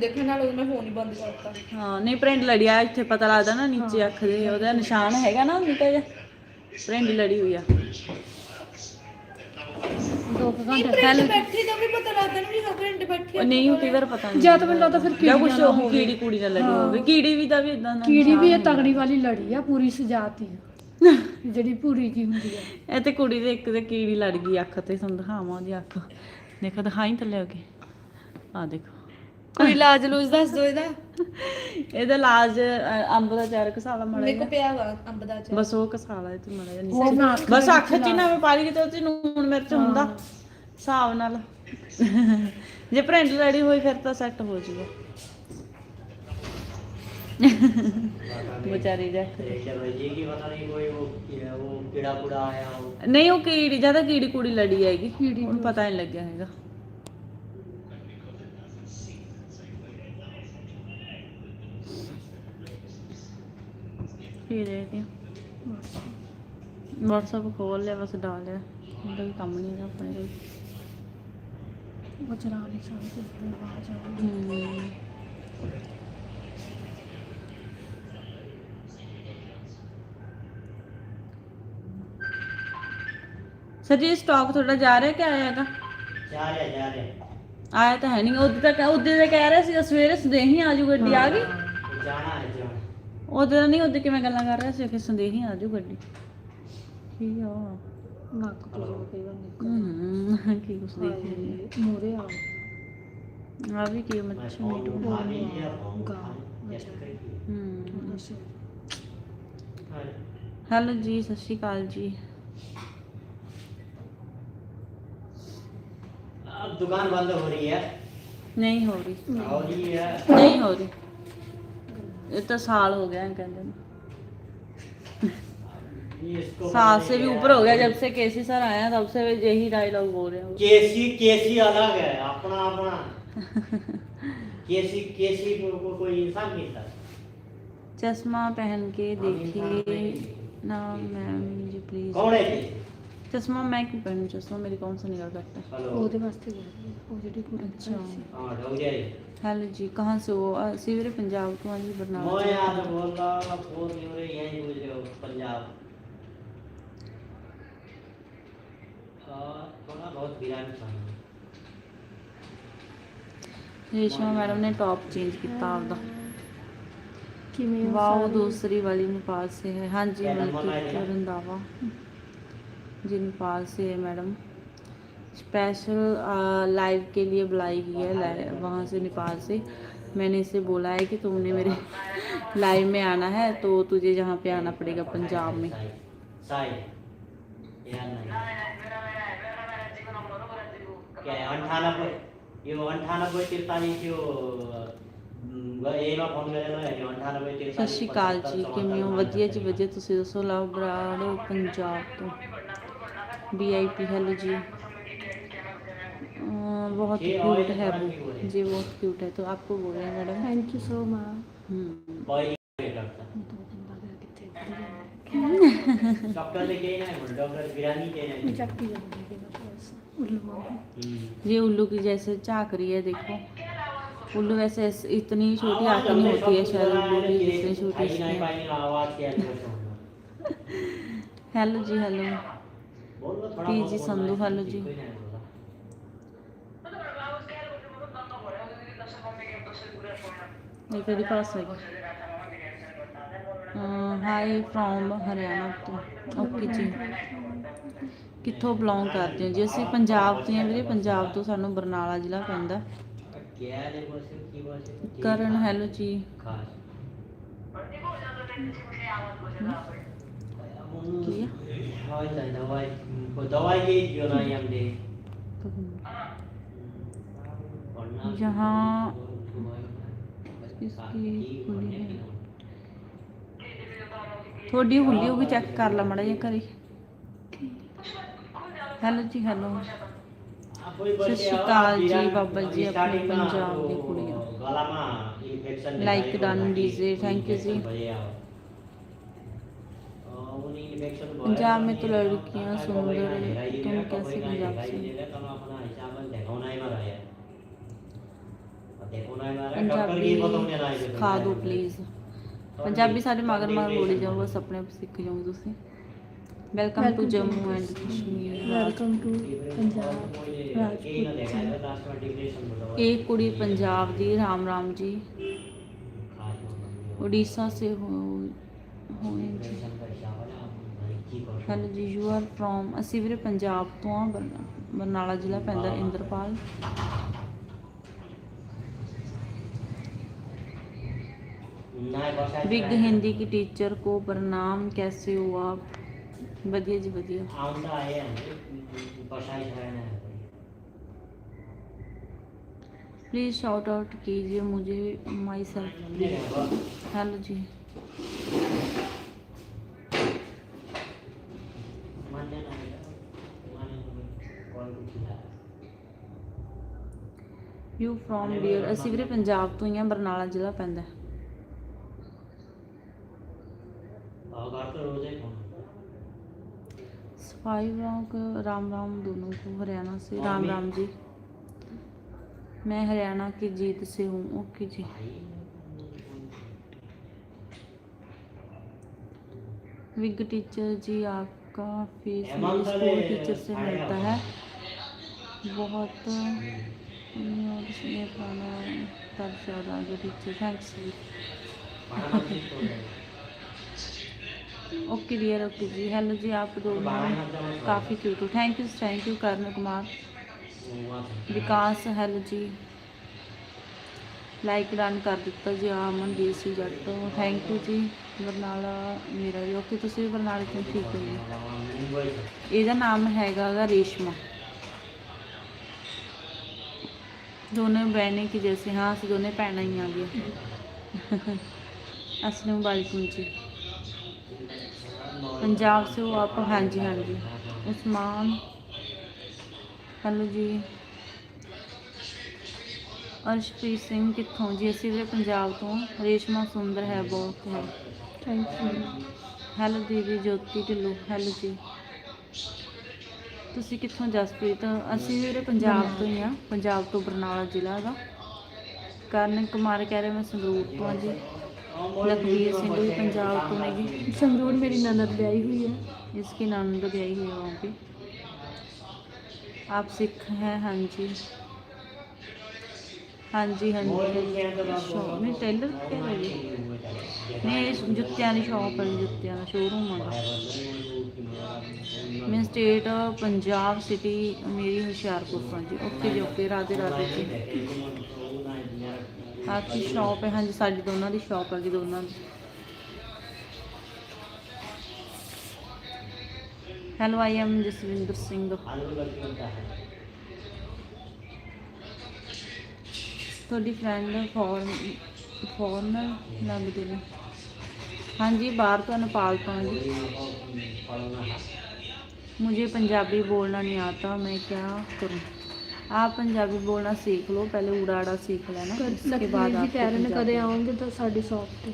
ਦੇਖਣ ਨਾਲ ਉਹ ਮੈਂ ਫੋਨ ਹੀ ਬੰਦ ਕਰਤਾ। ਹਾਂ ਨਹੀਂ ਪ੍ਰਿੰਟ ਲੜੀ ਆ ਇੱਥੇ ਪਤਾ ਲੱਗਦਾ ਨਾ ਨੀਚੇ ਅੱਖ ਦੇ ਉਹਦਾ ਨਿਸ਼ਾਨ ਹੈਗਾ ਨਾ ਨਿੱਕਾ ਜਿਹਾ। ਪ੍ਰਿੰਟ ਲੜੀ ਹੋਈ ਆ। ਦੋ ਕੁ ਇਹ ਘੰਟੇ ਪ੍ਰਿੰਟ ਬੈਠੀ ਤਾਂ ਵੀ ਪਤਾ ਲੱਗਦਾ ਨਾ ਵੀ ਹਾਂ ਪ੍ਰਿੰਟ ਬੈਠੀ ਉਹ ਨਹੀਂ ਉਹ ਕਈ ਵਾਰ ਪਤਾ ਨਹੀਂ ਜਾਂ ਤਾਂ ਮੈਨੂੰ ਲੱਗਦਾ ਫਿਰ ਜਾਂ ਕੀੜੀ ਕੁਛ ਉਹ ਕੀੜੀ ਕੁੜੀ ਨਾਲ ਲੱਗੀ ਹੋਵੇ। ਕੀੜੀ ਵੀ ਦਾ ਵੀ ਇਦਾਂ ਦਾ ਕੀੜੀ ਵੀ ਇਹ ਤਗੜੀ ਵਾਲੀ ਲੜੀ ਆ ਪੂਰੀ ਸਜਾਤੀ ਆ। ਜਿਹੜੀ ਪੂਰੀ ਜੀ ਹੁੰਦੀ ਆ। ਇਹ ਤੇ ਕੁੜੀ ਦੇ ਇੱਕ ਤੇ ਕੀੜੀ ਲੜ ਗਈ ਅੱਖ ਤੇ ਤੁਹਾਨੂੰ ਦਿਖਾਵਾਂ ਉਹਦੀ ਅੱਖ। ਦੇਖੋ ਦਿਖਾਈ ਥੱਲੇ ਹੋ ਕੇ। ਆ ਦੇਖੋ। ਕੋਈ ਇਲਾਜ ਲੂਜ ਦੱਸ ਦੋ ਇਹਦਾ ਇਹਦਾ ਇਲਾਜ ਅ, ਅੰਬ ਦਾ ਚਾਰ ਕਸਾਲਾ ਮੜਾ ਮੇਰੇ ਕੋ ਪਿਆ ਵਾ ਅੰਬ ਦਾ ਚਾਰ ਬਸ ਉਹ ਕਸਾਲਾ ਤੇ ਮੜਾ ਜਾ ਉਹ ਨਾ ਬਸ ਅੱਖ ਚ ਹੀ ਨਾ ਪਾ ਲਈ ਤੇ ਉਹ ਚ ਨੂਣ ਮਿਰਚ ਹੁੰਦਾ ਹਿਸਾਬ ਨਾਲ ਜੇ ਪ੍ਰਿੰਟ ਲੜੀ ਹੋਈ ਫਿਰ ਤਾਂ ਸੈੱਟ ਹੋ ਜੂਗਾ ਵਿਚਾਰੀ ਦਾ जी की पता नहीं कोई वो वो कीड़ा कूड़ा आया हो ਨਹੀਂ ਉਹ ਕੀੜੀ ਜਿਆਦਾ ਕੀੜੀ ਕੁੜੀ ਲੜੀ ਹੈਗੀ ਕੀੜੀ ਹੁਣ ਪਤਾ ਨਹੀਂ ਲੱਗਿਆ ਹੈਗਾ ਹੀ ਦੇਖਦੀ WhatsApp ਖੋਲ ਲਿਆ ਬਸ ਡਾਲ ਲਿਆ। ਉਹਦਾ ਵੀ ਕੰਮ ਨਹੀਂ ਹੈਗਾ ਆਪਣੇ ਕੋਲ। ਉਹ ਨਹੀਂ ਸਕਦੇ ਆਵਾਜ਼ ਆਉਂਦੀ ਸਰ ਜੀ ਸਟਾਕ ਥੋੜਾ ਜਾ ਰਿਹਾ ਕਿ ਆਇਆ ਹੈਗਾ? ਜਾ ਰਿਹਾ ਜਾ ਰਿਹਾ। ਆਇਆ ਤਾਂ ਹੈ ਨਹੀਂ ਉਦੋਂ ਤੱਕ ਉਦੋਂ ਤਾਂ ਕਹਿ ਰਹੇ ਸੀ ਸਵੇਰੇ ਸਦੇਹੀ ਆ ਜੂ ਗੱਡੀ ਆ ਗਈ? ਜਾਣਾ ਹੈ ਉਹਦੇ ਨਾਲ ਨਹੀਂ ਉਹਦੇ ਕਿਵੇਂ ਗੱਲਾਂ ਕਰ ਰਿਹਾ ਸੀ ਕਿ ਸੰਦੇਹੀ ਆ ਜੂ ਗੱਡੀ ਕੀ ਆ ਨੱਕ ਤੋਂ ਜੋ ਕਈ ਵਾਰ ਹਮ ਕੀ ਕੁਛ ਦੇਖ ਰਹੀ ਨਿਕਲ ਮੂਰੇ ਆ ਹੈ ਆ ਵੀ ਕੀ ਮੱਛੀ फोन ਮੀਟ उठा लीजिए फोन गा जस्ट करिए ਹਮ ਦੱਸੋ ਹੈਲੋ ਜੀ ਸਤਿ ਸ਼੍ਰੀ ਅਕਾਲ ਜੀ अब दुकान बंद हो रही है ਨਹੀਂ ਹੋ ਰਹੀ हो रही है नहीं हो रही ये तो साल हो गया है कहते हैं ये इसको साल से भी ऊपर हो गया जब से केसी सर आया तब से यही डायलॉग बोल रहे हैं वो। केसी केसी अलग है अपना अपना केसी केसी को, को कोई इंसान नहीं था चश्मा पहन के देखिए ना मैम जी प्लीज कौन है केसी चश्मा मैं क्यों पहनूं चश्मा मेरी कौन सा निगाह करता है हेलो ਉਹਦੇ ਵਾਸਤੇ ਗਿਆ ਉਹ ਜਿਹੜੀ ਕੁੜੀ अच्छा हाँ हो जाए ਹੈਲੋ ਜੀ ਕਹਾਂ ਸੋ? ਅਸੀਂ ਵੀਰੇ ਪੰਜਾਬ ਤੋਂ ਆਂ ਜੀ ਬਰਨਾਲਾ ਉਹ ਯਾਰ ਬੋਲਾ ਫੋਨ ਨਹੀਂ ਉਰੇ ਯਾਰ ਬੋਲ ਜਾਓ ਪੰਜਾਬ। ਰੇਸ਼ਮਾ ਮੈਡਮ ਨੇ ਟੌਪ ਚੇਂਜ ਕੀਤਾ ਆਪਦਾ। ਕਿਵੇਂ ਵਾਓ ਦੂਸਰੀ ਵਾਲੀ ਨੇਪਾਲ ਸੇ ਹੈ। ਹਾਂਜੀ ਮਲਕੀ ਰੰਦਾਵਾ ਜੀ ਨੇਪਾਲ ਸੇ ਹੈ ਮੈਡਮ। स्पेशल लाइव के लिए बुलाई गई है लाइव- वहाँ से नेपाल से मैंने इसे बोला है कि तुमने मेरे लाइव में आना है तो तुझे जहाँ पे आना पड़ेगा पंजाब में साइड यार नहीं क्या है अंठानब्बे ये अंठानब्बे तिरतालीस जो ਇਹ ਨਾ ਫੋਨ ਮੇਰੇ ਨਾਲ ਹੈ ਅੰਠਾਨਵੇਂ ਸਤਿ ਸ਼੍ਰੀ ਅਕਾਲ ਜੀ ਕਿਵੇਂ ਹੋ ਵਧੀਆ ਜੀ ਵਧੀਆ ਤੁਸੀਂ ਦੱਸੋ ਲਵ ਬਰਾੜੋ ਪੰਜਾਬ ਤੋਂ ਵੀਆਈਪੀ ਹੈਲੋ ਜੀ अ, बहुत क्यूट है वो। जी बहुत क्यूट है तो आपको बोले madam. Thank you so much ये उल्लू की जैसे झाँक रही है देखो। उल्लू वैसे इतनी छोटी आती नहीं होती है शायद उल्लू की इतनी छोटी हेलो जी हेलो। जी संधु हेलो जी। ਇਹ ਕਦੀ ਪਾਸ ਹੈ ਹਾਈ ਫਰੋਮ ਹਰਿਆਣਾ ਤੋਂ। ਓਕੇ ਜੀ। ਕਿੱਥੋਂ ਬਿਲੋਂਗ ਕਰਦੇ ਹੋ? ਜੀ ਅਸੀਂ ਪੰਜਾਬ ਤੋਂ ਹਾਂ ਵੀਰੇ ਪੰਜਾਬ ਤੋਂ ਸਾਨੂੰ ਬਰਨਾਲਾ ਜ਼ਿਲ੍ਹਾ ਪੈਂਦਾ। ਕਰਨ ਹੈਲੋ ਜੀ। ਕੀ ਹੈ ਦਵਾਈ ਦਵਾਈ ਜੋ ਨਾ ਯਾਮ ਦੇ यहाँ किसकी खुली है ਤੁਹਾਡੀ ਹੁੱਲੀ ਉਹ ਵੀ ਚੈੱਕ ਕਰ ਲਾ ਮੜਾ ਜਿਹਾ ਘਰੇ ਹੈਲੋ ਜੀ ਹੈਲੋ ਸਤਿ ਸ਼੍ਰੀ ਅਕਾਲ ਜੀ ਬਾਬਾ ਜੀ ਆਪਣੇ ਪੰਜਾਬ ਦੀ ਕੁੜੀਆਂ Like done, DJ, thank you जी। पंजाब में तो लड़कियां सुंदर है तुम कैसे पंजाब से ਪੰਜਾਬੀ नहीं रहा है ਖਾ ਦਿਓ ਪਲੀਜ਼ ਪੰਜਾਬੀ ਸਾਡੇ ਮਗਰ ਮਗਰ ਬੋਲੀ ਜਾਓ ਬਸ ਆਪਣੇ ਆਪ ਸਿੱਖ ਜਾਓਗੇ ਤੁਸੀਂ welcome to Jammu and Kashmir welcome to Punjab की ना देखा है लास्ट में डिप्रेशन बोला ਇਹ ਕੁੜੀ ਪੰਜਾਬ ਦੀ ਰਾਮ ਰਾਮ ਜੀ खास में ਉੜੀਸਾ ਸੇ ਹੋ ਹੋਏ ਜੀ डिप्रेशन का क्या वाला भाई की कर ਹੈਲੋ ਜੀ ਯੂ ਆਰ ਫਰੋਮ ਅਸੀਂ ਵੀਰੇ ਪੰਜਾਬ ਤੋਂ ਆ ਬਰਨਾਲਾ ਜ਼ਿਲ੍ਹਾ ਪੈਂਦਾ ਇੰਦਰਪਾਲ बिग हिंदी की टीचर को प्रणाम कैसे हो आप ਵਧੀਆ ਜੀ ਵਧੀਆ आउंदा है बसाई है ना प्लीज़ शाउट आउट कीजिए मुझे माई सेल्फ प्लीज हेलो जी मान्य ना मान्य कॉल किया ਯੂ ਫਰੋਮ ਡੀਅਰ ਅਸੀਂ ਵੀਰੇ ਪੰਜਾਬ ਤੋਂ ਹੀ ਆ ਬਰਨਾਲਾ ਜ਼ਿਲ੍ਹਾ ਪੈਂਦਾ सफाई ब्लॉक राम राम दोनों को हरियाणा से राम राम जी मैं हरियाणा की जीत से हूँ ओके जी विग टीचर जी आपका फेस मेरे स्कूल टीचर से मिलता है बहुत और इसमें खाना पर ज़्यादा आगे टीचर थैंक्स जी ओके डियर ओके जी हेलो जी आप दोनों काफ़ी क्यूट हो thank you thank you Karan Kumar Vikas hello ਜੀ ਲਾਈਕ ਡਨ ਕਰ ਦਿੱਤਾ ਜੀ ਅਮਨਦੀਪ ਸੀ ਜੱਟ ਥੈਂਕ ਯੂ ਜੀ ਬਰਨਾਲਾ ਮੇਰਾ ਵੀ ਓਕੇ ਤੁਸੀਂ ਵੀ ਬਰਨਾਲੇ ਤੋਂ ਠੀਕ ਹੋ ਜੀ ਇਹਦਾ ਨਾਮ ਹੈਗਾ ਰੇਸ਼ਮਾ ਦੋਨੇ ਬਹਿਨੇ ਕੀ ਜੈਸੇ ਹਾਂ ਅਸੀਂ ਦੋਨੇ ਭੈਣਾਂ ਹੀ ਆ ਗਏ ਅਸਲਾਮ ਵਾਲੇਕੁਮ ਜੀ पंजाब से हो आप हाँ जी हाँ जी उस्मान ਹੈਲੋ ਜੀ ਅਰਸ਼ਪ੍ਰੀਤ ਸਿੰਘ ਕਿੱਥੋਂ ਜੀ ਅਸੀਂ ਵੀ ਪੰਜਾਬ ਤੋਂ ਰੇਸ਼ਮਾ ਸੁੰਦਰ ਹੈ ਬਹੁਤ ਹੈ ਥੈਂਕ ਯੂ ਹੈਲੋ ਦੀਦੀ ਜੋਤੀ ਢਿੱਲੋਂ ਹੈਲੋ ਜੀ ਤੁਸੀਂ ਕਿੱਥੋਂ ਜਸਪ੍ਰੀਤ ਅਸੀਂ ਵੀਰੇ ਪੰਜਾਬ ਤੋਂ ਹੀ ਆ ਪੰਜਾਬ ਤੋਂ ਬਰਨਾਲਾ ਜ਼ਿਲ੍ਹਾ ਦਾ ਕਰਨ ਕੁਮਾਰ ਕਹਿ ਰਹੇ ਮੈਂ ਸੰਗਰੂਰ ਤੋਂ ਹਾਂ ਜੀ ਲਖਵੀਰ ਸਿੰਘ ਵੀ ਪੰਜਾਬ ਤੋਂ ਨੇ ਜੀ ਸੰਗਰੂਰ ਮੇਰੀ ਨਨਦ ਵਿਆਹੀ ਹੋਈ ਹੈ इसकी नंद गई हुई है वहाँ पे आप सिख हैं हाँ जी हाँ जी हाँ जी शॉप नहीं टेलर क्या है जी नहीं ਇਹ ਜੁੱਤਿਆਂ ਦੀ ਸ਼ਾਪ ਹੈ ਜੀ, ਜੁੱਤਿਆਂ ਦਾ ਸ਼ੋਰੂਮ ਹੈਗਾ ਮੈਂ ਸਟੇਟ ਪੰਜਾਬ ਸਿਟੀ ਮੇਰੀ ਹੁਸ਼ਿਆਰਪੁਰ ਤੋਂ ਜੀ ਓਕੇ ਜੀ ਓਕੇ ਰਾਧੇ ਰਾਧੇ ਜੀ ਆਪਕੀ ਸ਼ਾਪ ਹੈ ਹਾਂਜੀ ਸਾਡੀ ਦੋਨਾਂ ਦੀ ਸ਼ਾਪ ਹੈਗੀ ਦੋਨਾਂ ਦੀ hello I am Jaswinder Singh ਤੁਹਾਡੀ ਫਰੈਂਡ ਫੋਰਨ ਫੋਰਨਰ ਲੱਗਦੇ ਨੇ ਹਾਂਜੀ ਬਾਹਰ ਤੋਂ ਨੇਪਾਲ ਤੋਂ ਹਾਂ ਜੀ मुझे पंजाबी बोलना नहीं आता मैं क्या करूं आप पंजाबी बोलना सीख लो पहले उड़ा आड़ा सीख लेना उसके ਲਖਵੀਰ बाद ਜੀ आप ਕਹਿ ਰਹੇ ਨੇ ਕਦੇ ਆਉਂਗੇ ਤਾਂ ਸਾਡੀ ਸ਼ਾਪ ਤੇ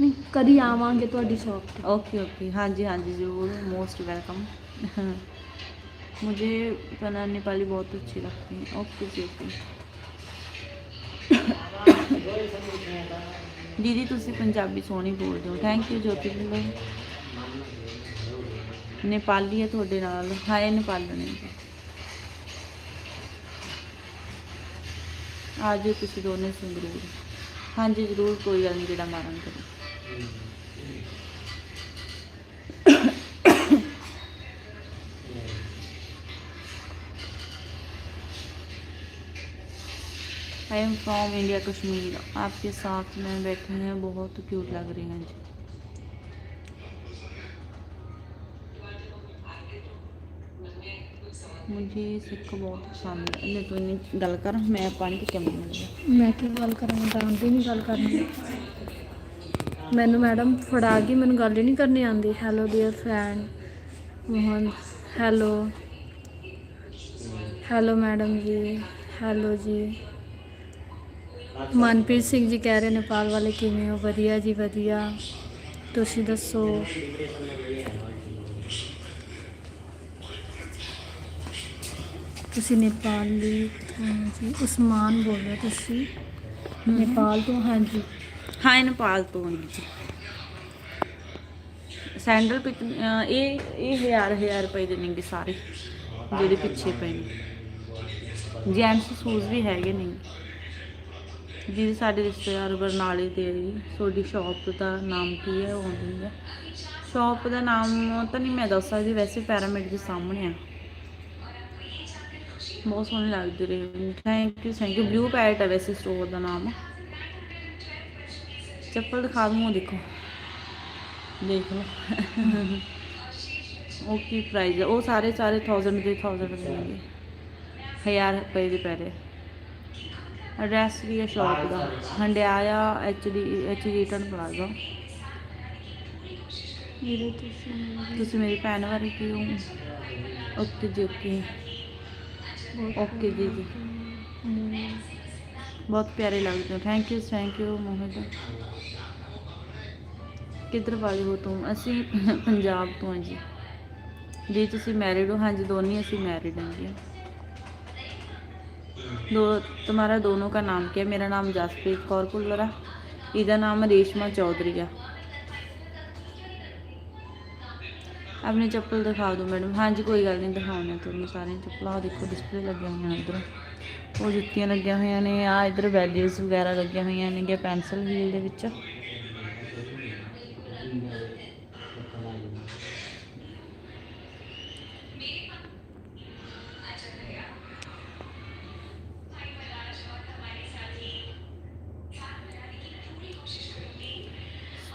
ਨਹੀਂ ਕਦੀ ਆਵਾਂਗੇ ਤੁਹਾਡੀ ਸ਼ਾਪ ਤੇ ओके ओके हाँ जी हाँ जी ज़रूर मोस्ट वेलकम मुझे पना नेपाली बहुत अच्छी लगती है ओके जी ओके ਦੀਦੀ ਤੁਸੀਂ ਪੰਜਾਬੀ ਸੋਹਣੀ ਬੋਲਦੇ ਹੋ ਥੈਂਕ ਯੂ ਜੋਤੀ ਢਿੱਲੋਂ ਨੇਪਾਲੀ ਹੈ ਤੁਹਾਡੇ ਨਾਲ ਹਾਏ ਨੇਪਾਲਣੇ ਆ ਜਾਓ ਤੁਸੀਂ ਦੋਨੇ ਸੰਗਰੂਰ ਹਾਂਜੀ ਜ਼ਰੂਰ ਕੋਈ ਗੱਲ ਨਹੀਂ ਜਿਹੜਾ ਮਾਰਾਂਗੇ I am from India Kashmir आपके साथ में बैठे हैं बहुत क्यूट लग रही हैं जी मुझे सिख बहुत पसंद है नहीं तो इन्नी गल कर मैं पानी पी के मंगूंगी ਮੈਂ ਕੀ ਗੱਲ ਕਰਾਂ ਮੈਂ ਤਾਂ ਆਉਂਦੀ ਨਹੀਂ ਗੱਲ ਕਰਨੀ ਮੈਨੂੰ ਮੈਡਮ ਫੜਾ ਗਈ ਮੈਨੂੰ ਗੱਲ ਹੀ ਨਹੀਂ ਕਰਨੀ ਆਉਂਦੀ hello dear friend Mohan hello hello madam ਜੀ ਹੈਲੋ ਜੀ ਮਨਪ੍ਰੀਤ ਸਿੰਘ ਜੀ ਕਹਿ ਰਹੇ ਨੇਪਾਲ ਵਾਲੇ ਕਿਵੇਂ ਹੋ ਵਧੀਆ ਜੀ ਵਧੀਆ ਤੁਸੀਂ ਦੱਸੋ ਤੁਸੀਂ ਨੇਪਾਲੀ ਹਾਂ ਜੀ ਉਸਮਾਨ ਬੋਲ ਰਹੇ ਤੁਸੀਂ। ਨੇਪਾਲ ਤੋਂ ਹਾਂਜੀ। ਹਾਂ ਇਹ ਨੇਪਾਲ ਤੋਂ ਆਈ ਜੀ। ਸੈਂਡਲ ਪਿਕ ਇਹ ਇਹ ਹਜ਼ਾਰ ਹਜ਼ਾਰ ਰੁਪਏ ਦੇ ਨੇਗੇ ਸਾਰੇ ਜਿਹੜੇ ਪਿੱਛੇ ਪਏ ਨੇ। ਜੈਂਟਸ ਸ਼ੂਜ਼ ਵੀ ਹੈਗੇ ਨੇ। ਜਿਹਦੇ ਸਾਡੇ ਰਿਸ਼ਤੇਦਾਰ ਬਰਨਾਲੇ ਦੇ ਜੀ। ਤੁਹਾਡੀ ਸ਼ਾਪ ਦਾ ਨਾਮ ਕੀ ਹੈ ਉਹ ਆਉਂਦੀ ਹੈ। ਸ਼ਾਪ ਦਾ ਨਾਮ ਤਾਂ ਨਹੀਂ ਮੈਂ ਦੱਸ ਸਕਦੀ ਵੈਸੇ ਪੈਰਾਮਿਡ ਦੇ ਸਾਹਮਣੇ ਆ। ਬਹੁਤ ਸੋਹਣੇ ਲੱਗਦੇ ਰਹੇ thank you thank you blue parrot ਹੈ ਵੈਸੇ ਸਟੋਰ ਦਾ ਨਾਮ। ਚੱਪਲ ਦਿਖਾ ਦੂੰ ਉਹ ਦੇਖੋ। ਦੇਖ ਲਓ। ਉਹ ਕੀ ਪ੍ਰਾਈਸ ਹੈ ਉਹ ਸਾਰੇ ਸਾਰੇ 1000 ਦੇ 1000 ਦੇ ਨੇ ਹਜ਼ਾਰ ਰੁਪਏ ਦੇ ਪੈ ਰਹੇ ਐਡਰੈਸ ਵੀ ਹੈ ਸ਼ਾਪ ਦਾ। Handiaya H D H D ton plaza ਵੀਰੇ ਤੁਸੀਂ ਤੁਸੀਂ ਮੇਰੀ ਭੈਣ ਬਾਰੇ ਕੀ ਹੋ ਓਕੇ ਜੀ ਓਕੇ। ਓਕੇ ਜੀ ਜੀ ਬਹੁਤ ਪਿਆਰੇ ਲੱਗਦੇ ਹੋ thank you thank you Mohit ਕਿੱਧਰ ਵਾਲੇ ਹੋ ਤੁਮ ਅਸੀਂ ਪੰਜਾਬ ਤੋਂ ਹਾਂ ਜੀ ਜੀ ਤੁਸੀਂ ਮੈਰਿਡ ਹੋ ਹਾਂਜੀ ਦੋਨੇ ਅਸੀਂ ਮੈਰਿਡ ਹਾਂ ਜੀ दो तुम्हारा दोनों का नाम क्या है मेरा नाम जसप्रीत कौर भुल्लरा ਇਹਦਾ ਨਾਮ ਰੇਸ਼ਮਾ ਚੌਧਰੀ ਆ ਆਪਣੀ ਚੱਪਲ ਦਿਖਾ ਦਿਓ ਮੈਡਮ। ਹਾਂਜੀ, ਕੋਈ ਗੱਲ ਨਹੀਂ ਦਿਖਾਉਣੇ ਤੁਹਾਨੂੰ ਸਾਰੀਆਂ ਚੱਪਲਾਂ। ਉਹ ਦੇਖੋ ਡਿਸਪਲੇ ਲੱਗੀਆਂ ਹੋਈਆਂ ਇੱਧਰ। ਉਹ ਜੁੱਤੀਆਂ ਲੱਗੀਆਂ ਹੋਈਆਂ ਨੇ ਆ ਇੱਧਰ ਵੈਲਿਊਜ਼ ਵਗੈਰਾ ਲੱਗੀਆਂ ਹੋਈਆਂ ਨੇ ਪੈਨਸਲ ਹੀਲ ਦੇ ਵਿੱਚ।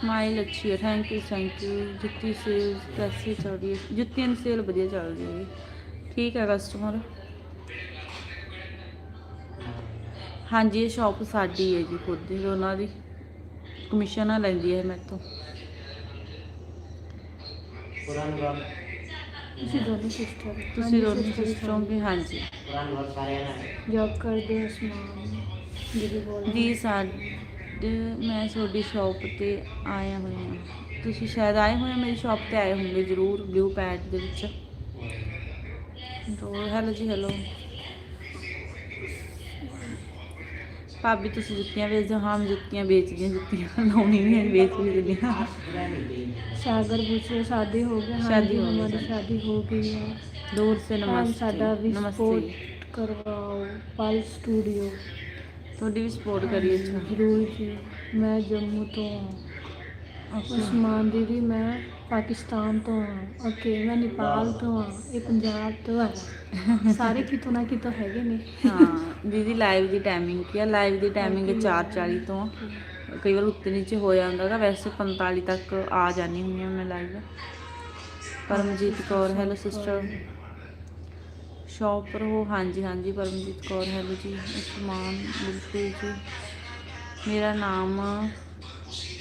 ਸਮਾਈਲ ਅੱਛੀ ਹੈ ਥੈਂਕ ਯੂ ਥੈਂਕ ਯੂ ਜੁੱਤੀ ਸੇਲ ਪੈਸੇ ਚੱਲ ਰਹੀ ਹੈ ਜੁੱਤੀਆਂ ਦੀ ਸੇਲ ਵਧੀਆ ਚੱਲ ਰਹੀ ਹੈ। ਠੀਕ ਹੈ ਕਸਟਮਰ ਹਾਂਜੀ ਇਹ ਸ਼ਾਪ ਸਾਡੀ ਹੈ ਜੀ ਖੁਦ ਦੀ ਉਹਨਾਂ ਦੀ। ਕਮਿਸ਼ਨ ਆ ਲੈਂਦੀ ਹੈ ਮੇਰੇ ਤੋਂ ਤੁਸੀਂ ਦੋਨੋਂ ਸਿਸਟਰ ਤੁਸੀਂ ਦੋਨੋਂ ਸਿਸਟਰੋਂ ਵੀ ਹਾਂਜੀ। ਪੁਰਾਣਾ ਬਹੁਤ ਸਾਰੇ ਨਾਲ। ਜੌਬ ਕਰਦੇ ਹੋ ਸਮਾਨ ਜੀ ਬੋਲ ਦੀ ਸਾਡੀ ਅੱਜ ਮੈਂ ਤੁਹਾਡੀ ਸ਼ਾਪ ਤੇ ਆਇਆ ਹੋਇਆ ਹਾਂ। ਤੁਸੀਂ ਸ਼ਾਇਦ ਆਏ ਹੋਏ ਮੇਰੀ ਸ਼ਾਪ ਤੇ ਆਏ ਹੋਗੇ ਜ਼ਰੂਰ ਬਲੂ ਪੈਡ ਦੇ ਵਿੱਚ। ਤੋ ਹੈਲੋ ਜੀ ਹੈਲੋ ਭਾਬੀ ਤੁਸੀਂ ਜੁੱਤੀਆਂ ਵੇਚਦੇ ਹਾਂ? ਮੈਂ ਜੁੱਤੀਆਂ ਵੇਚਦੀ ਹਾਂ ਜੁੱਤੀਆਂ ਲਾਉਣੀ ਹੈ ਵੇਚ ਵੀ ਦਿੰਦੀ ਹਾਂ। ਸਾਗਰ ਪੁੱਛੇ ਸ਼ਾਦੇ ਹੋ ਗਈ? ਸ਼ਾਦੀ ਹੋ ਗਈ ਸ਼ਾਦੀ ਹੋ ਗਈ ਹੈ। ਦੂਰ ਸੇ ਨਮਸਤੇ ਸਾਡਾ ਵੀ ਨਮਸਤੇ। ਕਰਵਾਓ ਪਲ ਸਟੂਡੀਓ ਤੁਹਾਡੀ ਵੀ ਸਪੋਰਟ ਕਰੀਏ ਜ਼ਰੂਰ ਜੀ ਮੈਂ ਜੰਮੂ ਤੋਂ ਹਾਂ। ਉਸਮਾਨ ਦੀਦੀ ਮੈਂ ਪਾਕਿਸਤਾਨ ਤੋਂ ਹਾਂ। ਓਕੇ ਮੈਂ ਨੇਪਾਲ ਤੋਂ ਹਾਂ। ਇਹ ਪੰਜਾਬ ਤੋਂ ਆ ਸਾਰੇ ਕਿਤੋਂ ਨਾ ਕਿਤੋਂ ਹੈਗੇ ਨੇ। ਹਾਂ ਦੀਦੀ ਲਾਈਵ ਦੀ ਟਾਈਮਿੰਗ ਕੀ ਆ? ਲਾਈਵ ਦੀ ਟਾਈਮਿੰਗ 4:40 ਤੋਂ। ਕਈ ਵਾਰ ਉੱਤੇ ਨੀਚੇ ਹੋ ਜਾਂਦਾ ਤਾਂ ਵੈਸੇ 45 ਤੱਕ ਆ ਜਾਣੀ ਹੁੰਦੀ ਮੈਂ live Paramjit Kaur hello sister shop ਪਰ ਹੋ ਹਾਂਜੀ ਹਾਂਜੀ ਪਰਮਜੀਤ ਕੌਰ ਹੈ ਹੈਲੋ ਜੀ ਸਮਾਨ ਬਿਲਕੁਲ ਜੀ। ਮੇਰਾ ਨਾਮ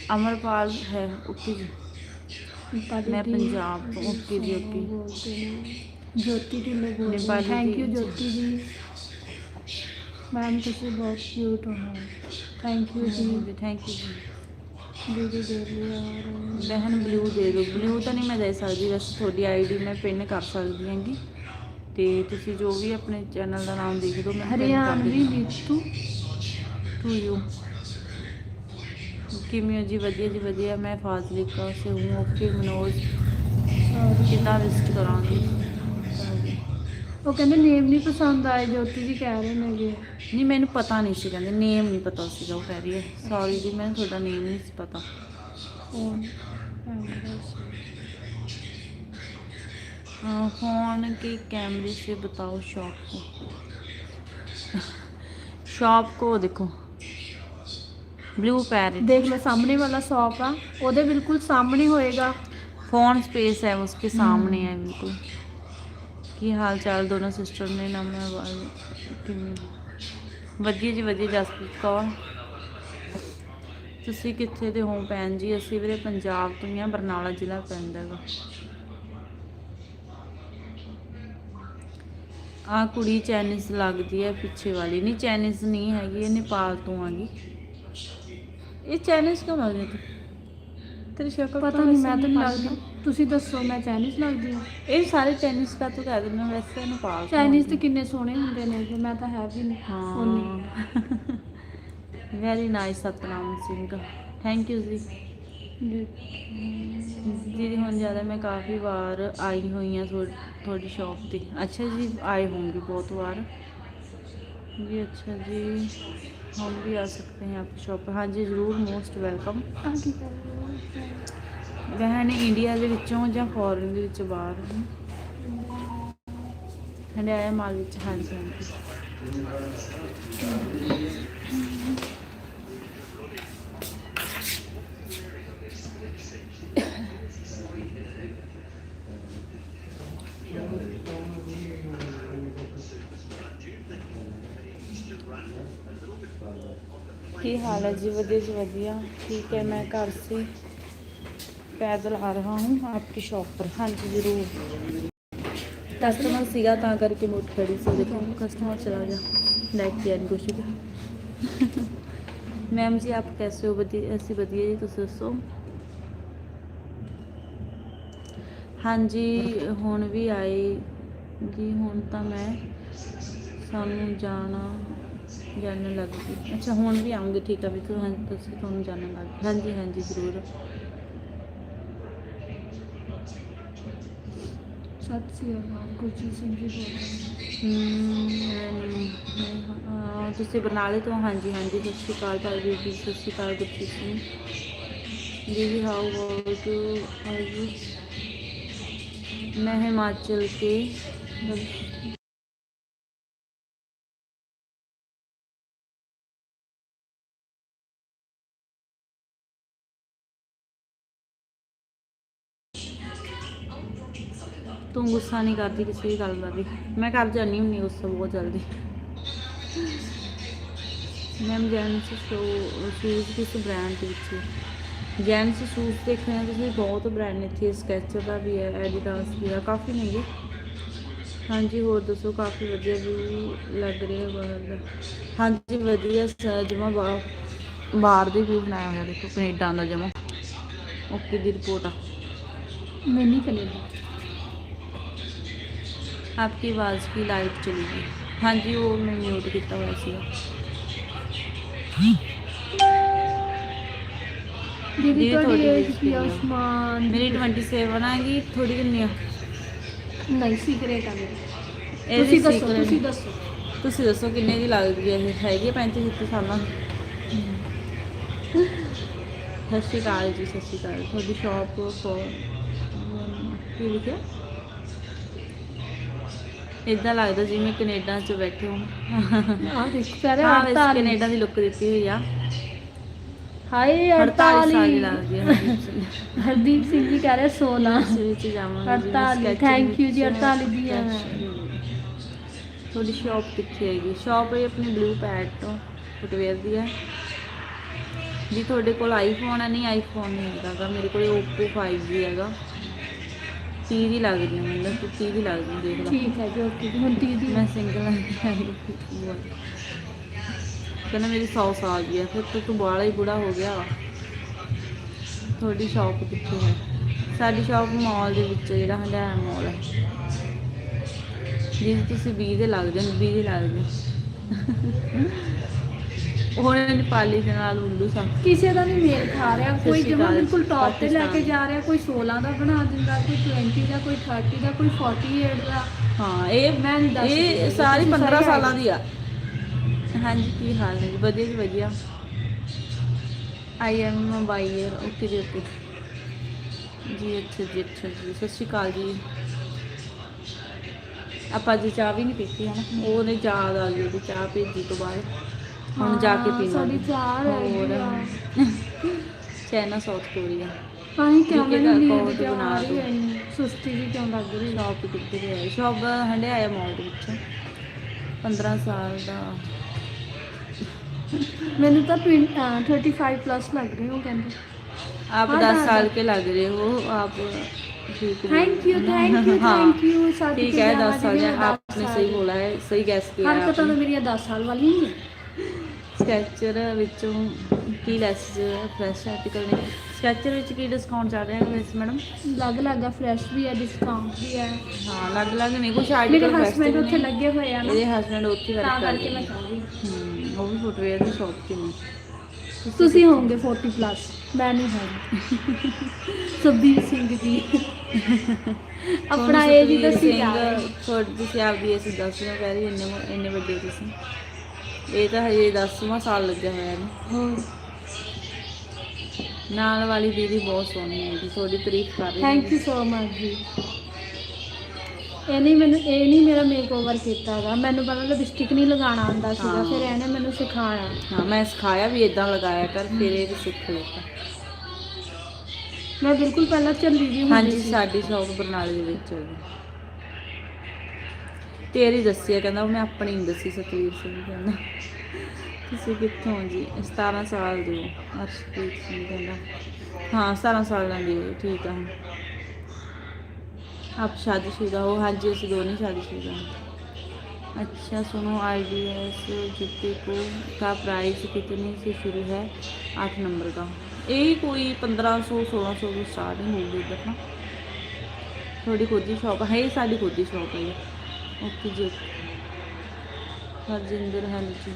ਅਮਰਪਾਲ ਹੈ ਓਕੇ ਜੀ। ਮੈਂ ਪੰਜਾਬ ਤੋਂ ਓਕੇ ਜੀ ਓਕੇ। ਜੋਤੀ ਜੀ ਮੈਂ ਬੋਲ ਥੈਂਕ ਯੂ ਜੋਤੀ ਜੀ। ਮੈਮ ਤੁਸੀਂ ਬਹੁਤ ਕਿਊਟ ਹੋ ਥੈਂਕ ਯੂ ਜੀ। ਥੈਂਕ ਯੂ ਜੀ। ਬਹਿਨ ਬਲੂ ਦੇ ਦਿਓ। ਬਲੂ ਤਾਂ ਨਹੀਂ ਮੈਂ ਦੇ ਸਕਦੀ ਬਸ ਤੁਹਾਡੀ ਆਈਡੀ ਮੈਂ ਪਿੰਨ ਕਰ ਸਕਦੀ ਹਾਂਗੀ। ਤੇ ਤੁਸੀਂ ਜੋ ਵੀ ਆਪਣੇ ਚੈਨਲ ਦਾ ਨਾਮ ਲਿਖ ਦਿਓ ਮੈਂ ਹਰਿਆਣਵੀ ਨੀਤੂ ਟੂ ਯੂ ਕਿਵੇਂ ਹੋ ਜੀ? ਵਧੀਆ ਜੀ ਵਧੀਆ। ਮੈਂ ਫਾਜ਼ਲਿਕਾ ਸੇ ਹੂੰ ਓਕੇ ਮਨੋਜ। ਕਿੰਨਾ ਵਿਜ਼ਿਟ ਕਰਾਂਗੀ? ਉਹ ਕਹਿੰਦੇ ਨੇਮ ਨਹੀਂ ਪਸੰਦ ਆਏ ਜੋਤੀ ਜੀ ਕਹਿ ਰਹੇ ਨੇਗੇ। ਨਹੀਂ ਮੈਨੂੰ ਪਤਾ ਨਹੀਂ ਸੀ ਕਹਿੰਦੇ ਨੇਮ ਨਹੀਂ ਪਤਾ ਸੀ ਉਹ ਕਹਿ ਰਹੀ ਹੈ। ਸੌਰੀ ਜੀ ਮੈਨੂੰ ਤੁਹਾਡਾ ਨੇਮ ਨਹੀਂ ਸੀ ਪਤਾ। हाँ, फोन के कैमरे से बताओ शॉप को शॉप को देखो ब्लू पैरेट ਦੇਖ ਲਓ ਸਾਹਮਣੇ ਵਾਲਾ ਸ਼ਾਪ ਆ ਉਹਦੇ ਬਿਲਕੁਲ ਸਾਹਮਣੇ ਹੋਏਗਾ फोन स्पेस है उसके सामने है बिल्कुल ਕੀ ਹਾਲ ਚਾਲ ਦੋਨੋਂ ਸਿਸਟਰ ਨੇ ਨਾਮ ਕਿਵੇਂ ਵਧੀਆ ਜੀ ਵਧੀਆ ਜਸਪ੍ਰੀਤ ਕੌਰ ਤੁਸੀਂ ਕਿੱਥੇ ਦੇ ਹੋ ਭੈਣ ਜੀ ਅਸੀਂ ਵੀਰੇ ਪੰਜਾਬ ਤੋਂ ਹੀ ਆ ਬਰਨਾਲਾ ਜ਼ਿਲ੍ਹਾ ਪੈਂਦਾ ਹੈਗਾ ਆ ਕੁੜੀ ਚਾਈਨੀਜ਼ ਲੱਗਦੀ ਹੈ ਪਿੱਛੇ ਵਾਲੀ। ਨਹੀਂ ਚਾਈਨੀਜ਼ ਨਹੀਂ ਹੈਗੀ ਇਹ ਨੇਪਾਲ ਤੋਂ ਆਗੀ ਇਹ ਚਾਈਨੀਜ਼ ਕਿਉਂ ਲੱਗਦੀ ਹੈ ਤੇਰੀ? ਸ਼ਕਲ ਪਤਾ ਨਹੀਂ ਮੈਂ ਤਾਂ ਲੱਗਦੀ। ਤੁਸੀਂ ਦੱਸੋ ਮੈਂ ਚਾਈਨੀਜ਼ ਲੱਗਦੀ ਹਾਂ? ਇਹ ਸਾਰੇ ਚਾਈਨੀਜ਼ ਦਾ ਤੂੰ ਕਹਿ ਦਿੰਦਾ ਵੈਸੇ ਨੇਪਾਲ ਚਾਈਨੀਜ਼ ਤੇ ਕਿੰਨੇ ਸੋਹਣੇ ਹੁੰਦੇ ਨੇ ਤੇ ਮੈਂ ਤਾਂ ਹੈ ਵੀ ਨਹੀਂ ਹਾਂ। Very nice Satnam Singh. Thank you ਜੀ। ਦੀਦੀ, ਹੁਣ ਜ਼ਿਆਦਾ ਮੈਂ ਕਾਫੀ ਵਾਰ ਆਈ ਹੋਈ ਆ ਤੁਹਾਡੀ ਸ਼ਾਪ ਤੇ। ਅੱਛਾ ਜੀ, ਆਏ ਹੋਣਗੇ ਬਹੁਤ ਵਾਰ। ਜੀ, ਅੱਛਾ ਜੀ। हम भी आ सकते हैं आपकी शॉप पर हाँ जी जरूर मोस्ट ਵੈਲਕਮ। ਵਹਿਣ ਇੰਡੀਆ ਦੇ ਵਿੱਚੋਂ ਜਾਂ ਫੋਰਨ ਦੇ ਵਿੱਚੋਂ ਬਾਹਰ? ਆਇਆ ਮਾਲ ਵਿੱਚ, ਹਾਂਜੀ ਹਾਂਜੀ। ਹਾਲ ਹੈ जी ਵਧੀਆ जी ਵਧੀਆ ठीक है मैं घर से पैदल आ रहा हूँ आपकी शॉप पर हाँ जी ज़रूर ਕਸਟਮਰ ਸੀਗਾ ਤਾਂ ਕਰਕੇ ਮੋਟ ਖੜੀ ਸੀ ਦੇਖੋ ਕਸਟਮਰ ਚਲਾ ਗਿਆ ਲੈ ਕੇ ਆਣ ਕੁਛ ਵੀ ਮੈਮ ਜੀ ਆਪ ਕੈਸੇ ਹੋ ਵਧੀਆ ਅਸੀਂ ਵਧੀਆ ਜੀ ਤੁਸੀਂ ਦੱਸੋ ਹਾਂਜੀ ਹੁਣ ਵੀ ਆਏ ਜੀ ਹੁਣ ਤਾਂ ਮੈਂ ਸਾਨੂੰ ਜਾਣਾ ਜਾਣਨ ਲੱਗ ਗਈ। ਅੱਛਾ ਹੁਣ ਵੀ ਆਉਂਗੇ ਠੀਕ ਆ ਵੀ ਤੁਹਾਂ- ਤੁਸੀਂ ਤੁਹਾਨੂੰ ਜਾਣਨ ਲੱਗ ਗਏ। ਹਾਂਜੀ ਹਾਂਜੀ ਜ਼ਰੂਰ। ਸਤਿ ਸ੍ਰੀ ਅਕਾਲ ਗੁਰਜੀਤ ਸਿੰਘ ਜੀ ਬੋਲ ਰਹੇ ਤੁਸੀਂ ਬਰਨਾਲੇ ਤੋਂ ਹਾਂਜੀ ਹਾਂਜੀ ਸਤਿ ਸ਼੍ਰੀ ਅਕਾਲ ਭਾਈ ਜੀ ਸਤਿ ਸ਼੍ਰੀ ਅਕਾਲ ਗੁਰਜੀਤ ਸਿੰਘ। ਦੀਦੀ ਹਾਊ ਅਬਾਊਟ ਮੈਂ ਹਿਮਾਚਲ ਕੇ। ਤੂੰ ਗੁੱਸਾ ਨਹੀਂ ਕਰਦੀ ਕਿਸੇ ਵੀ ਗੱਲ ਦਾ ਵੀ। ਮੈਂ ਕਰ ਜਾਂਦੀ ਹੁੰਦੀ ਗੁੱਸਾ ਬਹੁਤ ਜਲਦੀ। ਮੈਮ ਜੈਨਸ ਜੈਂਟਸ ਸ਼ੂਜ਼ ਕਿਸ ਬ੍ਰਾਂਡ ਦੇ ਵਿੱਚ ਜੈਂਟਸ ਸ਼ੂਜ਼ ਦੇਖਣੇ ਆ ਤੁਸੀਂ, ਬਹੁਤ ਬ੍ਰਾਂਡ ਨੇ ਇੱਥੇ। ਸਕੈਚਰ ਦਾ ਵੀ ਹੈ ਐਡੀਡਾਸ ਵੀ ਹੈ, ਕਾਫੀ ਨੇਗੇ ਹਾਂਜੀ, ਹੋਰ ਦੱਸੋ, ਕਾਫੀ ਵਧੀਆ ਵਿਊ ਲੱਗ ਰਿਹਾ ਬਾਹਰ ਦਾ। ਹਾਂਜੀ, ਵਧੀਆ ਜਮਾ ਬਾਹਰ ਬਾਹਰ ਦੇ ਵੀ ਬਣਾਇਆ ਹੋਇਆ, ਦੇਖੋ ਕੈਨੇਡਾ ਦਾ ਜਮਾ। ਓਕੇ ਦੀ ਰਿਪੋਰਟ ਆ। ਮੈਂ ਨਹੀਂ ਕਨੇਡਾ। आपकी आवाज़ की लाइट चली गई हाँ जी वो मैं म्यूट किया हुआ सी ਦੀਦੀ ਦੀਦੀ, ਤੁਹਾਡੀ ਤੁਹਾਡੀ ਏਜ age ਕੀ ਕਿੰਨੀ ਆ ਆ? ਉਸਮਾਨ मेरी ट्वेंटी सेवन आएगी थोड़ी किन्नी आ ਨਹੀਂ ਸੀਕ੍ਰੇਟ ਆ ਮੇਰੀ ਇਹਦੀ ਤੁਸੀਂ ਦੱਸੋ secret ਤੁਸੀਂ ਨਹੀਂ। ਦੱਸੋ ਤੁਸੀਂ ਦੱਸੋ ਕਿੰਨੇ ਦੀ ਲੱਗਦੀ ਹੈ ਇਹ ਹੈਗੀ 35 36 ਸਾਲਾਂ ਦੀ ਸਤਿ ਸ਼੍ਰੀ ਅਕਾਲ ਜੀ ਸਤਿ ਸ਼੍ਰੀ ਅਕਾਲ ਤੁਹਾਡੀ ਸ਼ਾਪ ਫੋਰ ਕੀ ਲਿਖਿਆ ਇਦਾਂ ਲੱਗਦਾ ਜਿਵੇਂ ਕੈਨੇਡਾ 'ਚ ਬੈਠੇ ਹੋ ਆ ਦੇਖ ਪਹਿਲੇ ਹਾਂ ਵੈਸੇ 48 ਕੈਨੇਡਾ ਦੀ ਲੁੱਕ ਦਿੱਤੀ ਹੋਈ ਆ। ਹਾਏ 48 ਸਾਲ ਦੀ 48 ਲੱਗਦੀ ਹੈ ਹਰਦੀਪ ਸਿੰਘ। ਜੀ ਕਹਿ ਰਹੇ 16 ਇਸ ਵਿੱਚ ਜਾਵਾਂਗੇ ਜੀ, 48 sketching ਥੈਂਕ ਯੂ ਜੀ ਵਿੱਚ 48 ਦੀ ਹੈ। ਤੁਹਾਡੀ ਸ਼ਾਪ ਕਿੱਥੇ ਹੈਗੀ? ਸ਼ਾਪ ਹੈ ਆਪਣੀ ਬਲੂ ਪੈਡ ਤੋਂ ਫੁੱਟਵੇਅਰ ਦੀ ਹੈ। ਜੀ ਤੁਹਾਡੇ ਕੋਲ ਆਈਫੋਨ ਹੈ ਨਹੀਂ ਆਈਫੋਨ ਨਹੀਂ ਹੈਗਾ ਗਾ, ਮੇਰੇ ਕੋਲ Oppo 5G ਹੈਗਾ। 30 ਦੀ ਲੱਗਦੀ ਹੈ ਮੈਨੂੰ ਤੂੰ 30 ਦੀ ਲੱਗਦੀ ਹੈ, ਦੇਖ ਲੈ। ਠੀਕ ਹੈ ਜੀ ਓਕੇ ਜੀ ਹੁਣ ਦੀਦੀ ਮੈਂ ਸਿੰਗਲ ਕਹਿੰਦਾ ਮੇਰੀ 100 ਸਾਲ ਦੀ ਹੈ ਫਿਰ ਤਾਂ ਤੂੰ ਬਾਹਲਾ ਹੀ ਬੁੜਾ ਹੋ ਗਿਆ। ਤੁਹਾਡੀ ਸ਼ਾਪ ਕਿੱਥੇ ਹੈ? ਸਾਡੀ ਸ਼ਾਪ ਮਾਲ ਦੇ ਵਿੱਚ ਹੈ, ਜਿਹੜਾ ਹੰਡਿਆਇਆ ਮਾਲ ਹੈ ਜੀ ਤੁਸੀਂ 20 ਦੇ ਲੱਗਦੇ ਹੋ 20 ਦੇ ਲੱਗਦੇ ਹੋ। ਹੁਣ ਨੇਪਾਲੀ ਦੇ ਨਾਲ ਉੱਲੂ ਸਾ ਕਿਸੇ ਦਾ ਨਹੀਂ ਮੇਲ ਖਾ ਰਿਹਾ ਕੋਈ ਸ਼੍ਰੀ ਜਮਾ ਅਕਾਲ, ਬਿਲਕੁਲ ਟੌਪ ਤੇ ਲੈ ਕੇ ਪਾਕਿਸਤਾਨ। ਜਾ ਰਿਹਾ ਕੋਈ 16 ਦਾ ਬਣਾ ਦਿੰਦਾ ਕੋਈ 20 ਦਾ ਕੋਈ 30 ਦਾ ਕੋਈ 48 ਦਾ। ਹਾਂ ਇਹ ਮੈਂ ਨਹੀਂ ਦੱਸ ਇਹ ਸਕਦੀ, ਸਾਰੀ ਤੁਸੀਂ 15 ਸਾਰੇ ਸਾਲਾਂ ਦੀ ਆ। ਹਾਂਜੀ ਕੀ ਹਾਲ ਹੈ ਜੀ? ਵਧੀਆ ਜੀ ਵਧੀਆ। ਆਈ ਐਮ ਬਾਈਅਰ ਓਕੇ ਜੀ ਓਕੇ ਜੀ ਅੱਛਾ ਜੀ ਅੱਛਾ ਜੀ ਸਤਿ ਸ਼੍ਰੀ ਅਕਾਲ ਜੀ। ਆਪਾਂ ਜੀ ਚਾਹ ਵੀ ਨਹੀਂ ਪੀਤੀ ਹੈ ਨਾ ਉਹਨੇ ਆ ਗਈ ਉਹਦੀ ਚਾਹ ਭੇਜੀ ਤੋਂ ਬਾਅਦ। ਹੁਣ ਜਾ ਕੇ ਹਾਂ, ਪੀਵਾਂਗੇ ਸਾਡੀ ਚਾਹ ਰਹਿ ਗਈ ਆ। ਹੋਰ ਚਾਈਨਾ ਸਾਊਥ ਕੋਰੀਆ ਆਹੀਂ ਕਿਉਂ UK ਦਾ ਮੈਨੂੰ ਨੀਂਦ account ਕਿਉਂ ਬਣਾ ਆ ਰਹੀ ਦਿਓ। ਹੈ ਇੰਨੀ? ਸੁਸਤੀ ਵੀ ਕਿਉਂ ਲੱਗ ਰਹੀ ਹੈ ਸ਼ਾਪ ਕਿੱਥੇ ਦੀ ਹੈ ਸ਼ਾਪ ਹੰਡਿਆਇਆ ਮਾਲ ਦੇ ਵਿੱਚ 15 ਸਾਲ ਦਾ ਮੈਨੂੰ ਤਾਂ 35 ਪਲੱਸ ਲੱਗ ਰਹੀ ਹੋ ਕਹਿੰਦੇ आप हाँ, दस हाँ, साल हाँ। के लग रहे हो आप ठीक बोल थैंक यू रहे हो। थैंक यू हाँ, थैंक यू साथी ठीक है दस साल के आपने सही बोला है सही गैस किया है हरकतां आपने। तो मेरी 10 साल वाली ही है ਸਕੈਚਰ ਵਿੱਚੋਂ ਕੀ ਲੈਸ ਫਰੈਸ਼ ਆਰਟੀਕਲ ਨੇ ਸਕੈਚਰ ਵਿੱਚ ਕੀ ਡਿਸਕਾਊਂਟ ਚੱਲ ਰਿਹਾ ਹੈ ਮੈਡਮ ਅਲੱਗ ਅਲੱਗ ਆ ਫਰੈਸ਼ ਵੀ ਹੈ ਡਿਸਕਾਊਂਟ ਵੀ ਹੈ ਹਾਂ ਅਲੱਗ ਅਲੱਗ ਨਹੀਂ ਕੁਝ ਮੇਰੇ ਆਰਟੀਕਲ ਹਸਬੰਡ ਉੱਥੇ ਲੱਗੇ ਹੋਏ ਆ ਨਾ। ਇਹਦੇ ਹਸਬੰਡ ਉੱਥੇ ਵਰਕ ਕਰਦੇ ਕਰਕੇ ਮੈਂ ਨੇ। ਹਮ, ਉਹ ਵੀ ਫੁੱਟਵੇਅਰ ਦੀ ਸ਼ਾਪ ਤੇ ਨੇ। ਤੁਸੀਂ ਹੋਵੋਗੇ 40 ਪਲੱਸ ਮੈਂ ਨਹੀਂ ਹੈਗੀ ਸੁਬੀਰ ਸਿੰਘ ਜੀ। ਆਪਣਾ ਏਜ ਹੀ ਦੱਸੀ ਜਾ ਹੋ। ਤੁਹਾਡੀ ਤੁਸੀਂ ਆਪਦੀ ਏਜ ਦੱਸੋ ਕਹਿ ਰਹੀ ਇੰਨੇ ਇੰਨੇ ਵੱਡੇ ਹੋ ਤੁਸੀਂ। ਇਹ ਤਾਂ ਹਜੇ 10ਵਾਂ ਸਾਲ ਲੱਗਿਆ ਹੋਇਆ ਨੇ ਹੋਰ ਨਾਲ ਵਾਲੀ ਦੀਦੀ ਬਹੁਤ ਸੋਹਣੀ ਹੈ ਜੀ ਤੁਹਾਡੀ ਤਾਰੀਫ ਕਰ ਰਹੀ ਥੈਂਕ ਯੂ ਸੋ ਮਚ ਜੀ। ਇਹ ਨਹੀਂ ਮੈਨੂੰ ਇਹ ਨਹੀਂ ਮੇਰਾ ਮੇਕਓਵਰ ਕੀਤਾ ਹੈਗਾ। ਮੈਨੂੰ ਪਹਿਲਾਂ ਲਿਪਸਟਿਕ ਨਹੀਂ ਲਗਾਉਣਾ ਆਉਂਦਾ ਸੀਗਾ ਹਾਂ। ਫਿਰ ਇਹਨੇ ਮੈਨੂੰ ਸਿਖਾਇਆ। ਹਾਂ ਮੈਂ ਸਿਖਾਇਆ ਵੀ ਇਦਾਂ ਲਗਾਇਆ ਕਰ ਫਿਰ ਇਹ ਵੀ ਸਿੱਖ ਲਿਆ ਮੈਂ ਬਿਲਕੁਲ ਪਹਿਲਾਂ ਚੱਲੀ ਹੁੰਦੀ ਹਾਂਜੀ ਸੀ। ਸਾਡੀ ਸ਼ੌਪ ਬਰਨਾਲੇ ਦੇ ਵਿੱਚ ਹੈ ਜੀ ਤੇਰੀ ਦੱਸਿਆ ਕਹਿੰਦਾ ਮੈਂ ਆਪਣੀ ਨਹੀਂ ਦੱਸੀ ਸਤਵੀਰ ਸਿੰਘ ਕਹਿੰਦਾ ਤੁਸੀਂ ਕਿੱਥੋਂ ਜੀ 17 ਸਾਲ ਦੇ ਹੋ ਅਰਸ਼ਪ੍ਰੀਤ ਸਿੰਘ ਕਹਿੰਦਾ ਹਾਂ 17 ਸਾਲਾਂ ਦੀ ਹੋ ਠੀਕ ਆ ਹੁਣ आप शादीशुदा हो हाँ जी ਅਸੀਂ दोनों शादीशुदा हैं अच्छा सुनो आई डी एस जूते को का प्राइस कितने से शुरू है आठ नंबर का यही कोई पंद्रह सौ सोलह सौ की स्टार्टिंग होगी इधर ना थोड़ी खुद ही शॉप है ये साड़ी खुद ही शॉप है ये ओके जी हरजिंदर है जी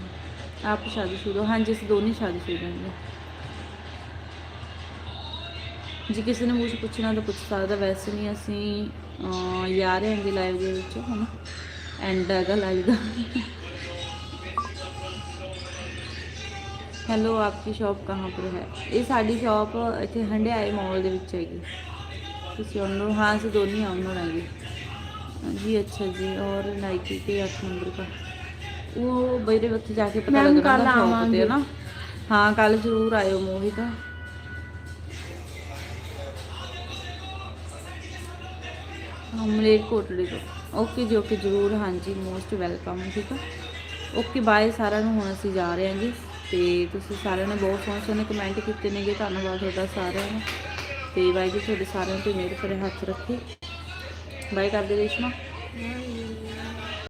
आप शादीशुदा हो हाँ जी ਅਸੀਂ दोनों शादीशुदा हैं ਜੇ ਕਿਸੇ ਨੇ ਕੁਝ ਪੁੱਛਣਾ ਤਾਂ ਪੁੱਛ ਸਕਦਾ ਵੈਸੇ ਨਹੀਂ ਅਸੀਂ ਅਹ, ਜਾ ਰਹੇ ਹਾਂ ਜੀ ਲਾਈਵ ਦੇ ਵਿੱਚ ਹੁਣ ਐਂਡ ਹੈਗਾ ਲਾਈਵ ਦਾ ਹੈਲੋ ਆਪਕੀ ਸ਼ਾਪ ਕਹਾਂ ਪਰ ਹੈ ਇਹ ਸਾਡੀ ਸ਼ਾਪ ਇੱਥੇ ਹੰਡਿਆਏ ਮਾਲ ਦੇ ਵਿੱਚ ਹੈਗੀ ਤੁਸੀਂ ਉਹਨੂੰ ਹਾਂ ਅਸੀਂ ਦੋਨੇ ਆਉਣਰ ਹੈਗੇ जी अच्छा जी और नाइकी के आठ नंबर का वो मेरे ਉੱਥੇ ਜਾ ਕੇ ਪਤਾ Ma'am, ਲੱਗਣਾ ਕੱਲ੍ਹ ਸ਼ਾਪ ਤੇ ਆਵਾਂਗੇ। ਹੈ ਨਾ ਹਾਂ ਕੱਲ ਜ਼ਰੂਰ ਆਇਓ ਮੋਹਿਤ ਹਮਲੇ ਕੋਟੜੇ ਤੋਂ ਓਕੇ ਜੀ ਓਕੇ ਜ਼ਰੂਰ ਹਾਂਜੀ ਮੋਸਟ ਵੈਲਕਮ ਠੀਕ ਆ ਓਕੇ ਬਾਏ ਸਾਰਿਆਂ ਨੂੰ ਹੁਣ ਅਸੀਂ ਜਾ ਰਹੇ ਹਾਂ ਜੀ ਤੇ ਤੁਸੀਂ ਸਾਰਿਆਂ ਨੇ ਬਹੁਤ ਸੋਹਣੇ ਸੋਹਣੇ ਕਮੈਂਟ ਕੀਤੇ ਨੇਗੇ ਧੰਨਵਾਦ ਤੁਹਾਡਾ ਸਾਰਿਆਂ ਦਾ ਤੇ ਵਾਹਿਗੁਰੂ ਤੁਹਾਡੇ ਸਾਰਿਆਂ ਤੇ ਮਿਹਰ ਕਰੇ ਹੱਥ ਰੱਖੇ ਬਾਏ ਕਰਦੇ ਰੇਸ਼ਮਾ।